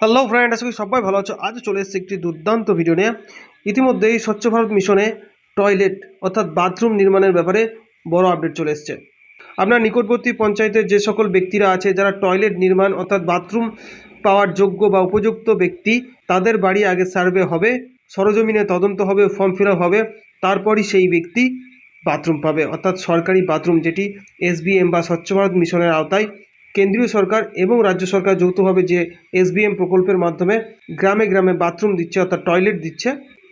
Hello friend আশা সবাই ভালো আছো। আজ চলে এসেছে একটি দুর্দান্ত ভিডিও নিয়ে। ইতিমধ্যেই স্বচ্ছ ভারত মিশনে টয়লেট অর্থাৎ বাথরুম নির্মাণের ব্যাপারে বড় আপডেট চলে এসেছে। আপনার নিকটবর্তী পঞ্চায়েতের যে সকল ব্যক্তিরা আছে, যারা টয়লেট নির্মাণ, অর্থাৎ বাথরুম পাওয়ার যোগ্য বা উপযুক্ত ব্যক্তি, তাদের বাড়ি আগে সার্ভে হবে, সরজমিনে তদন্ত হবে ফর্ম ফিল হবে, তারপরই সেই ব্যক্তি বাথরুম পাবে। অর্থাৎ সরকারি বাথরুম যেটি এসবিএম বা স্বচ্ছ ভারত মিশনের আওতায় কেন্দ্রীয় সরকার এবং রাজ্য সরকার যৌথভাবে যে এসবিএম প্রকল্পের মাধ্যমে গ্রামে গ্রামে বাথরুম দিচ্ছে অর্থাৎ টয়লেট দিচ্ছে,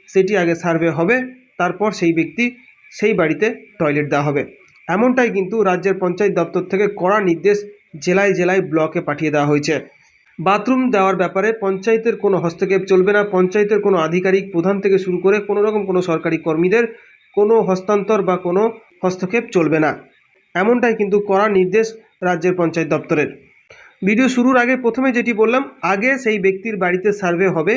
সেটি আগে সার্ভে হবে, তারপর সেই ব্যক্তি সেই বাড়িতে টয়লেট দেওয়া হবে। এমনটাই কিন্তু রাজ্যের পঞ্চায়েত দপ্তর থেকে কড়া নির্দেশ জেলায় জেলায় ব্লকে পাঠিয়ে দেওয়া হয়েছে। বাথরুম দেওয়ার ব্যাপারে পঞ্চায়েতের কোনো হস্তক্ষেপ চলবে না। পঞ্চায়েতের কোনো আধিকারিক প্রধান থেকে শুরু করে কোনো রকম কোনো সরকারি কর্মীদের কোনো হস্তান্তর বা কোনো হস্তক্ষেপ চলবে না। এমনটাই কিন্তু কড়া নির্দেশ রাজ্যের পঞ্চায়েত দপ্তরের। ভিডিও শুরুর আগে প্রথমে যেটি বললাম, আগে সেই ব্যক্তির বাড়িতে সার্ভে হবে।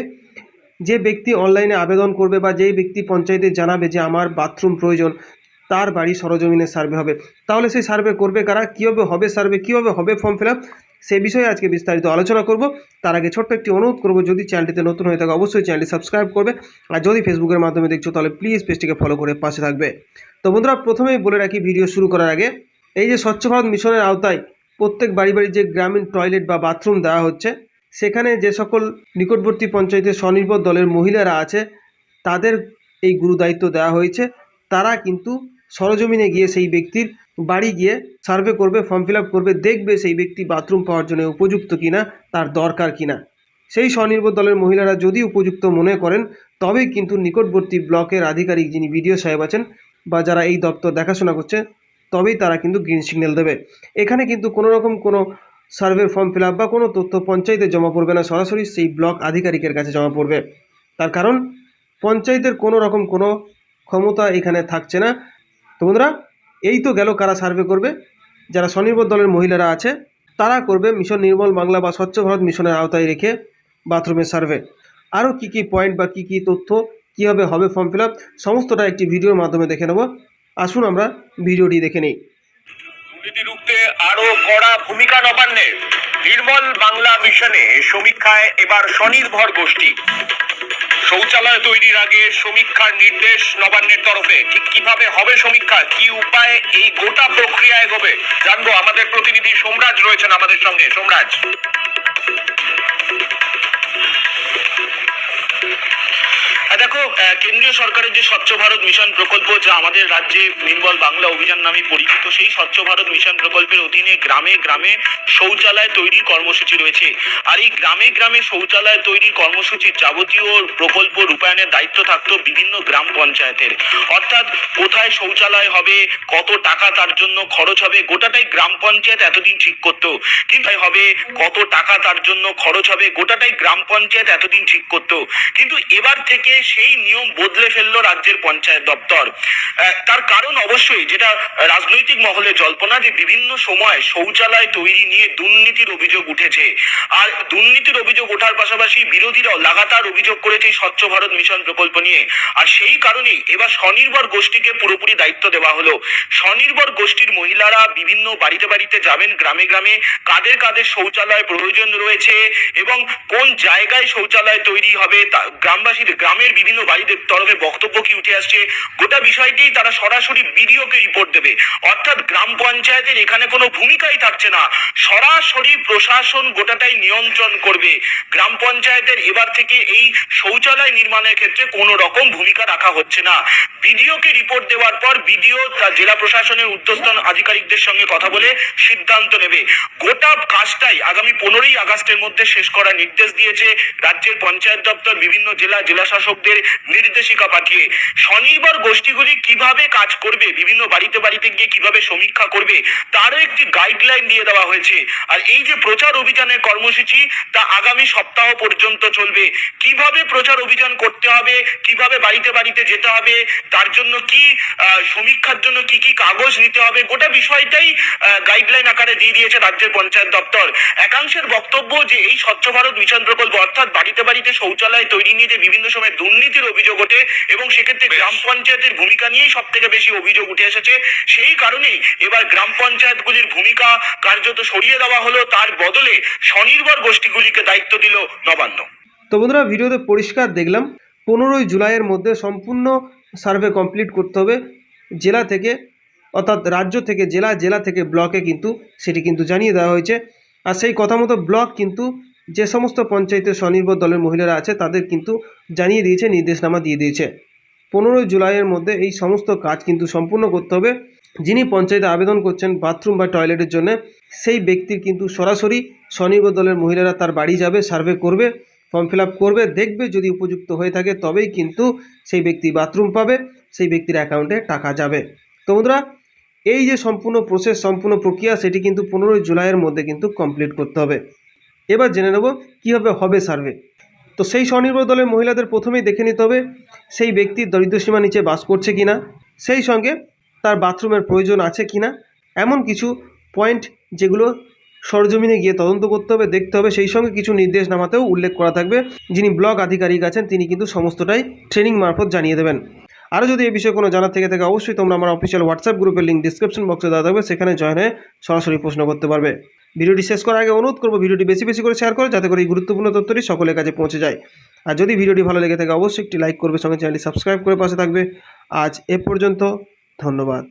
যে ব্যক্তি অনলাইনে আবেদন করবে বা যেই ব্যক্তি পঞ্চায়েতে জানাবে যে আমার বাথরুম প্রয়োজন, তার বাড়ি সরজমিনে সার্ভে হবে। তাহলে সেই সার্ভে করবে কারা? কীভাবে হবে সার্ভে? কীভাবে হবে ফর্ম ফিল আপ? সে বিষয়ে আজকে বিস্তারিত আলোচনা করব। তার আগে ছোট্ট একটি অনুরোধ করব, যদি চ্যানেলটিতে নতুন হয়ে থাকে অবশ্যই চ্যানেলটি সাবস্ক্রাইব করবে। আর যদি ফেসবুকের মাধ্যমে দেখছ, তাহলে প্লিজ পেজটিকে ফলো করে পাশে থাকবে। তো বন্ধুরা, প্রথমেই বলে রাখি, ভিডিও শুরু করার আগে এই যে স্বচ্ছ ভারত মিশনের আওতায় প্রত্যেক বাড়ি বাড়ি যে গ্রামীণ টয়লেট বা বাথরুম দেওয়া হচ্ছে, সেখানে যে সকল নিকটবর্তী পঞ্চায়েতের স্বনির্ভর দলের মহিলারা আছে, তাদের এই গুরুদায়িত্ব দেওয়া হয়েছে। তারা কিন্তু সরজমিনে গিয়ে সেই ব্যক্তির বাড়ি গিয়ে সার্ভে করবে, ফর্ম ফিল করবে, দেখবে সেই ব্যক্তি বাথরুম পাওয়ার জন্য উপযুক্ত কিনা, তার দরকার কিনা। সেই স্বনির্ভর দলের মহিলারা যদি উপযুক্ত মনে করেন, তবেই কিন্তু নিকটবর্তী ব্লকের আধিকারিক যিনি বিডিও সাহেব আছেন বা যারা এই দপ্তর দেখাশোনা করছে তবেই তারা কিন্তু গ্রিন সিগন্যাল দেবে। এখানে কিন্তু কোনো রকম কোনো সার্ভের ফর্ম ফিল বা কোনো তথ্য পঞ্চায়েতে জমা পড়বে না। সরাসরি সেই ব্লক আধিকারিকের কাছে জমা পড়বে। তার কারণ, পঞ্চায়েতের কোনো রকম কোনো ক্ষমতা এখানে থাকছে না। তো বন্ধুরা, এই তো গেল কারা সার্ভে করবে। যারা স্বনির্ভর দলের মহিলারা আছে, তারা করবে মিশন নির্মল বাংলা বা স্বচ্ছ ভারত মিশনের আওতায় রেখে বাথরুমের সার্ভে আরও কী কী পয়েন্ট বা কী কী তথ্য কীভাবে হবে ফর্ম ফিল সমস্তটা একটি ভিডিওর মাধ্যমে দেখে নেব। আসুন আমরা ভিডিওটি দেখে নিই। আরও কড়া ভূমিকা নবান্নের নির্মল বাংলা মিশনে সমীক্ষায় এবার স্বনির্ভর গোষ্ঠী। শৌচালয় তৈরির আগে সমীক্ষার নির্দেশ নবান্নের তরফে। ঠিক কীভাবে হবে সমীক্ষা? কি উপায়ে এই গোটা প্রক্রিয়া এগোবে? জানব। আমাদের প্রতিনিধি সোমরাজ রয়েছেন আমাদের সঙ্গে। সোমরাজ। দেখো কেন্দ্রীয় সরকারের যে স্বচ্ছ ভারত মিশন প্রকল্প, যা আমাদের রাজ্যে নির্মল বাংলা অভিযান নামে পরিচিত, সেই স্বচ্ছ ভারত মিশন প্রকল্পের অধীনে গ্রামে গ্রামে শৌচালয় তৈরির কর্মসূচি রয়েছে। আর এই গ্রামে গ্রামে শৌচালয় তৈরির কর্মসূচির যাবতীয় প্রকল্প রূপায়ণের দায়িত্ব থাকতো বিভিন্ন গ্রাম পঞ্চায়েতের। অর্থাৎ কোথায় শৌচালয় হবে, কত টাকা তার জন্য খরচ হবে, গোটাটাই গ্রাম পঞ্চায়েত এতদিন ঠিক করতো। কিন্তু হবে, কত টাকা তার জন্য খরচ হবে, গোটাটাই গ্রাম পঞ্চায়েত এতদিন ঠিক করতো। কিন্তু এবার থেকে সেই নিয়ম বদলে ফেলল রাজ্যের পঞ্চায়েত দপ্তর। তার কারণ অবশ্যই যেটা রাজনৈতিক মহলে জল্পনা যে বিভিন্ন সময় শৌচালয় তৈরি নিয়ে দুর্নীতির অভিযোগ উঠেছে। আর দুর্নীতির অভিযোগ ওঠার পাশাপাশি বিরোধীরাও লাগাতার অভিযোগ করেছে স্বচ্ছ ভারত মিশন প্রকল্প নিয়ে। আর সেই কারণেই এবার স্বনির্ভর গোষ্ঠীকে পুরোপুরি দায়িত্ব দেওয়া হলো। স্বনির্ভর গোষ্ঠীর মহিলারা বিভিন্ন বাড়িতে বাড়িতে যাবেন গ্রামে গ্রামে। কাদের কাদের শৌচালয় প্রয়োজন রয়েছে এবং কোন জায়গায় শৌচালয় তৈরি হবে তা গ্রামবাসীদের গ্রামের বিভিন্ন বাড়িদের তরফে বক্তব্য কি উঠে আসছে, গোটা বিষয়টি তারা সরাসরি বিডিওকে রিপোর্ট দেবে। অর্থাৎ গ্রাম পঞ্চায়েতের এখানে কোনো ভূমিকাই থাকছে না। সরাসরি প্রশাসন গোটাটাই নিয়ন্ত্রণ করবে। গ্রাম পঞ্চায়েতের এবার থেকে এই শৌচালয় নির্মাণের ক্ষেত্রে কোনো রকম ভূমিকা রাখা হচ্ছে না। বিডিওকে রিপোর্ট দেওয়ার পর বিডিও জেলা প্রশাসনের উদ্যোস্থান আধিকারিকদের সঙ্গে কথা বলে সিদ্ধান্ত নেবে। গোটা কাজটাই আগামী পনেরোই আগস্টের মধ্যে শেষ করার নির্দেশ দিয়েছে রাজ্যের পঞ্চায়েত দপ্তর, বিভিন্ন জেলা জেলা শাসকদের নির্দেশিকা পাঠিয়ে। স্বনির্ভর গোষ্ঠীগুলি কীভাবে কাজ করবে, বিভিন্ন বাড়িতে বাড়িতে গিয়ে কীভাবে সমীক্ষা করবে, তারও একটি গাইডলাইন দিয়ে দেওয়া হয়েছে। আর এই যে প্রচার অভিযানের কর্মসূচি, তা আগামী সপ্তাহ পর্যন্ত চলবে। কীভাবে প্রচার অভিযান করতে হবে, কীভাবে বাড়িতে বাড়িতে যেতে হবে, তার জন্য কি সমীক্ষার জন্য কি কি কাগজ নিতে হবে, গোটা বিষয়টাই গাইডলাইন আকারে দিয়ে দিয়েছে রাজ্যের পঞ্চায়েত দপ্তর। একাংশের বক্তব্য যে এই স্বচ্ছ ভারত মিশন প্রকল্প অর্থাৎ বাড়িতে বাড়িতে শৌচালয় তৈরি নিয়ে যে বিভিন্ন সময় দুর্নীতির অভিযোগ অভিযোগ ওঠে এবং সেক্ষেত্রে গ্রাম পঞ্চায়েতের ভূমিকা নিয়েই সব থেকে বেশি অভিযোগ উঠে এসেছে সেই কারণেই এবার গ্রাম পঞ্চায়েতগুলির ভূমিকা কার্যত সরিয়ে দেওয়া হলো তার বদলে স্বনির্ভর গোষ্ঠীগুলিকে দায়িত্ব দিল নবান্ন। তো বন্ধুরা ভিডিওতে পরিষ্কার দেখলাম পনেরোই জুলাইয়ের মধ্যে সম্পূর্ণ সার্ভে কমপ্লিট করতে হবে। জেলা থেকে অর্থাৎ রাজ্য থেকে জেলা জেলা থেকে ব্লকে কিন্তু সেটি কিন্তু জানিয়ে দেওয়া হয়েছে। আর সেই কথা মতো ব্লক কিন্তু যে সমস্ত পঞ্চায়েতের স্বনির্ভর দলের মহিলারা আছে, তাদের কিন্তু জানিয়ে দিয়েছে, নির্দেশনামা দিয়ে দিয়েছে। পনেরোই জুলাইয়ের মধ্যে এই সমস্ত কাজ কিন্তু সম্পূর্ণ করতে হবে। যিনি পঞ্চায়েতে আবেদন করছেন বাথরুম বা টয়লেটের জন্য, সেই ব্যক্তির কিন্তু সরাসরি স্বনির্ভর দলের মহিলারা তার বাড়ি যাবে, সার্ভে করবে, ফর্ম ফিল করবে, দেখবে যদি উপযুক্ত হয়ে থাকে, তবেই কিন্তু সেই ব্যক্তি বাথরুম পাবে, সেই ব্যক্তির অ্যাকাউন্টে টাকা যাবে। তো বন্ধুরা এই যে সম্পূর্ণ প্রসেস সম্পূর্ণ প্রক্রিয়া, সেটি কিন্তু পনেরোই জুলাইয়ের মধ্যে কিন্তু কমপ্লিট করতে হবে। এবার জেনে নেব কীভাবে হবে সার্ভে তো সেই স্বনির্ভর দলের মহিলাদের প্রথমেই দেখে নিতে হবে, সেই ব্যক্তি দরিদ্রসীমা নিচে বাস করছে কিনা, সেই সঙ্গে তার বাথরুমের প্রয়োজন আছে কিনা, এমন কিছু পয়েন্ট যেগুলো সরজমিনে গিয়ে তদন্ত করতে হবে, দেখতে হবে। সেই সঙ্গে কিছু নির্দেশনামাতেও উল্লেখ করা থাকবে। যিনি ব্লক আধিকারিক আছেন, তিনি কিন্তু সমস্তটাই ট্রেনিং মারফত জানিয়ে দেবেন। আরও যদি এই বিষয়ে কোনো জানার থেকে থাকে, অবশ্যই তোমরা আমার অফিসিয়াল হোয়াটসঅ্যাপ গ্রুপের লিঙ্ক ডিসক্রিপশন বক্সে দেওয়া থাকবে, সেখানে জয়েন সরাসরি প্রশ্ন করতে পারবে। ভিডিওটি শেষ করার আগে অনুরোধ করব, ভিডিওটি বেশি বেশি করে শেয়ার করো, যাতে করে এই গুরুত্বপূর্ণ তথ্যটি সকলের কাছে পৌঁছে যায়। আর যদি ভিডিওটি ভালো লেগে থাকে, অবশ্যই একটি লাইক করবে, সঙ্গে চ্যানেলটি সাবস্ক্রাইব করে পাশে থাকবে। আজ এ পর্যন্ত, ধন্যবাদ।